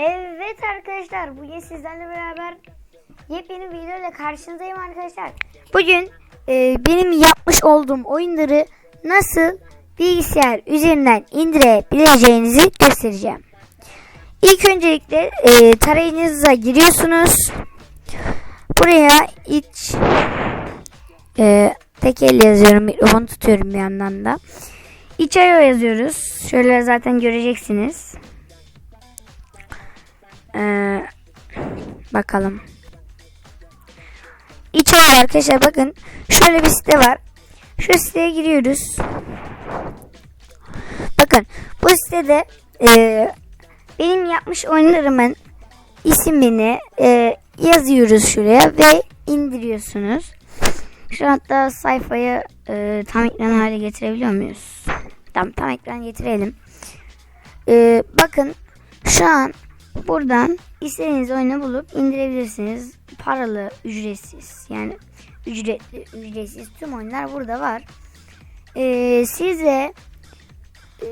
Evet arkadaşlar bugün sizlerle beraber yepyeni bir videoyla karşınızdayım arkadaşlar. Bugün e, benim yapmış olduğum oyunları nasıl bilgisayar üzerinden indirebileceğinizi göstereceğim. İlk öncelikle e, tarayıcınıza giriyorsunuz. Buraya iç e, tek elle yazıyorum mikrofonu tutuyorum bir yandan da. İç.io yazıyoruz. Şöyle zaten göreceksiniz. Ee, bakalım. İç var arkadaşlar bakın. Şöyle bir site var. Şu siteye giriyoruz. Bakın bu sitede e, benim yapmış oyunlarımın isimini e, yazıyoruz şuraya ve indiriyorsunuz. Şu hatta sayfayı e, tam ekran hale getirebiliyor muyuz? Tamam tam ekran getirelim. E, bakın şu an buradan istediğiniz oyunu bulup indirebilirsiniz. Paralı, ücretsiz yani ücretli, ücretsiz tüm oyunlar burada var. E, size e,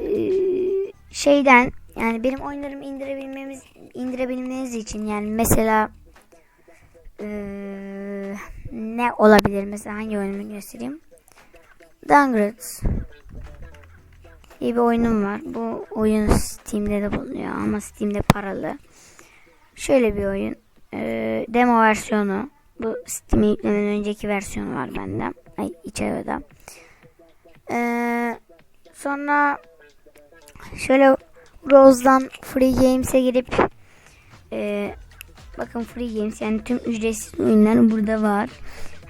şeyden yani benim oyunlarımı indirebilmemiz indirebilmeniz için yani mesela eee, ne olabilir mesela hangi oyunumu göstereyim Dangret diye bir oyunum var. Bu oyun Steam'de de bulunuyor ama Steam'de paralı. Şöyle bir oyun eee, demo versiyonu. Bu Steam'e yüklemeden önceki versiyonu var bende ay içeride. Eee sonra şöyle Rose'dan Free Games'e girip eee Bakın Free Games yani tüm ücretsiz oyunlar burada var.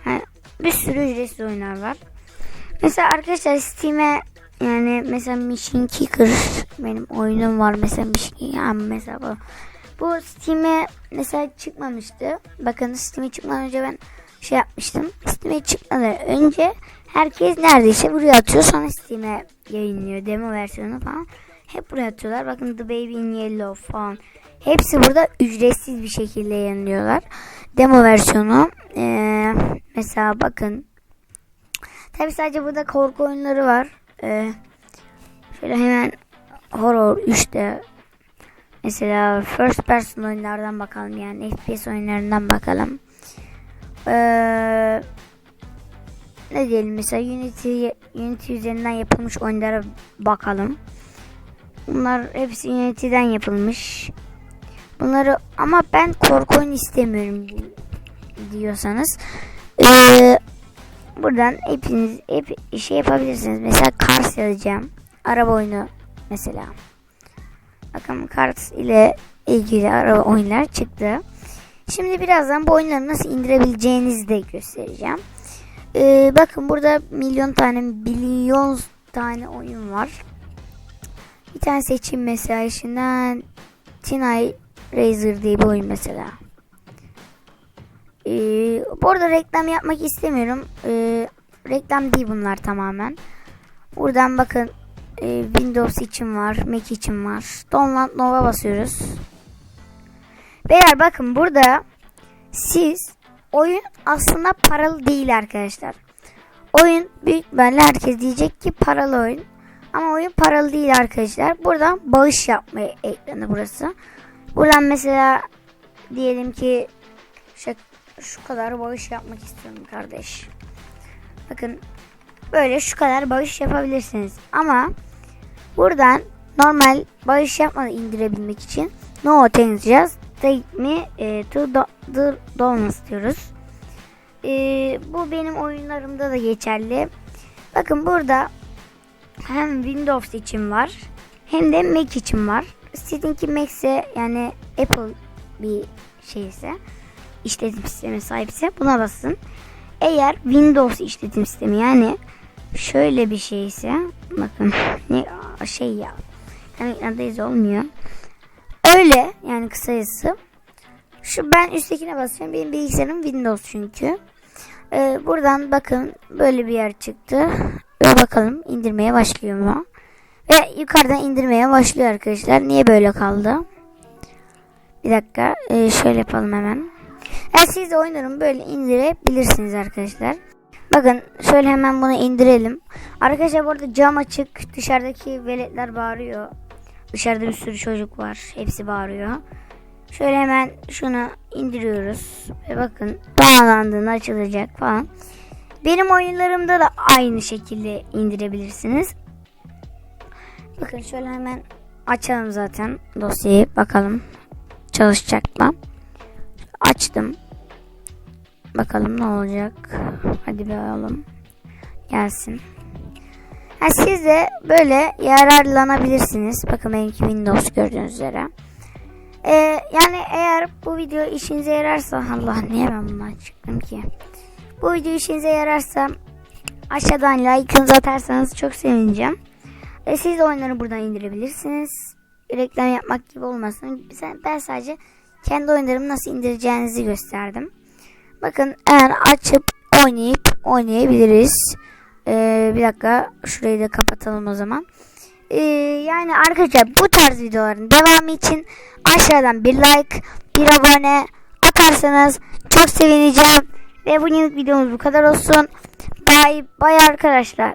Ha, bir sürü ücretsiz oyunlar var. Mesela arkadaşlar Steam'e yani mesela Mission Kicker benim oyunum var mesela Mission yani mesela bu. Bu Steam'e mesela çıkmamıştı. Bakın Steam'e çıkmadan önce ben şey yapmıştım. Steam'e çıkmadan önce herkes neredeyse buraya atıyor sonra Steam'e yayınlıyor demo versiyonu falan. Hep buraya atıyorlar. Bakın The Baby in Yellow falan. Hepsi burada ücretsiz bir şekilde yayınlıyorlar. Demo versiyonu. Ee, mesela bakın. Tabi sadece burada korku oyunları var. Ee, şöyle hemen horror 3'te mesela first person oyunlardan bakalım yani FPS oyunlarından bakalım. Ee, ne diyelim mesela Unity, Unity üzerinden yapılmış oyunlara bakalım. Bunlar hepsi Unity'den yapılmış. Bunları ama ben korku oyunu istemiyorum diyorsanız buradan hepiniz hep şey yapabilirsiniz. Mesela Cars yazacağım. Araba oyunu mesela. Bakın Cars ile ilgili araba oyunlar çıktı. Şimdi birazdan bu oyunları nasıl indirebileceğinizi de göstereceğim. Ee, bakın burada milyon tane, milyon tane oyun var. Bir tane seçeyim mesela içinden Tinay Razer diye bir oyun mesela. Ee, bu arada reklam yapmak istemiyorum. Ee, reklam değil bunlar tamamen. Buradan bakın e, Windows için var, Mac için var. Download Nova basıyoruz. Beyler bakın burada siz oyun aslında paralı değil arkadaşlar. Oyun büyük ihtimalle herkes diyecek ki paralı oyun. Ama oyun paralı değil arkadaşlar. Buradan bağış yapma ekranı burası. Buradan mesela diyelim ki şu, şu kadar bağış yapmak istiyorum kardeş. Bakın böyle şu kadar bağış yapabilirsiniz. Ama buradan normal bağış yapmadan indirebilmek için no thanks just take me e, to the donuts diyoruz. E, bu benim oyunlarımda da geçerli. Bakın burada hem Windows için var hem de Mac için var. Sizinki Mac ise yani Apple bir şeyse işletim sistemi sahipse buna basın. Eğer Windows işletim sistemi yani şöyle bir şeyse bakın ne şey ya yani ekrandayız olmuyor. Öyle yani kısacası şu ben üsttekine basıyorum. Benim bilgisayarım Windows çünkü. Ee, buradan bakın böyle bir yer çıktı. Ve bakalım indirmeye başlıyor mu? Ve yukarıdan indirmeye başlıyor arkadaşlar. Niye böyle kaldı? Bir dakika. Ee, şöyle yapalım hemen. Yani siz de oyunlarımı böyle indirebilirsiniz arkadaşlar. Bakın şöyle hemen bunu indirelim. Arkadaşlar bu arada cam açık. Dışarıdaki veletler bağırıyor. Dışarıda bir sürü çocuk var. Hepsi bağırıyor. Şöyle hemen şunu indiriyoruz. Ve bakın bağlandığında açılacak falan. Benim oyunlarımda da aynı şekilde indirebilirsiniz. Bakın şöyle hemen açalım zaten dosyayı. Bakalım çalışacak mı? Açtım. Bakalım ne olacak. Hadi bir alalım. Gelsin. Ha, siz de böyle yararlanabilirsiniz. Bakın benimki Windows gördüğünüz üzere. Ee, yani eğer bu video işinize yararsa Allah niye ben bundan çıktım ki? Bu video işinize yararsa aşağıdan like'ınızı atarsanız çok sevineceğim. E, siz de oyunları buradan indirebilirsiniz. Reklam yapmak gibi olmasın. Ben sadece kendi oyunlarımı nasıl indireceğinizi gösterdim. Bakın eğer açıp oynayıp oynayabiliriz. Ee, bir dakika şurayı da kapatalım o zaman. Ee, yani arkadaşlar bu tarz videoların devamı için aşağıdan bir like, bir abone atarsanız çok sevineceğim. Ve bugünlük videomuz bu kadar olsun. Bye bye arkadaşlar.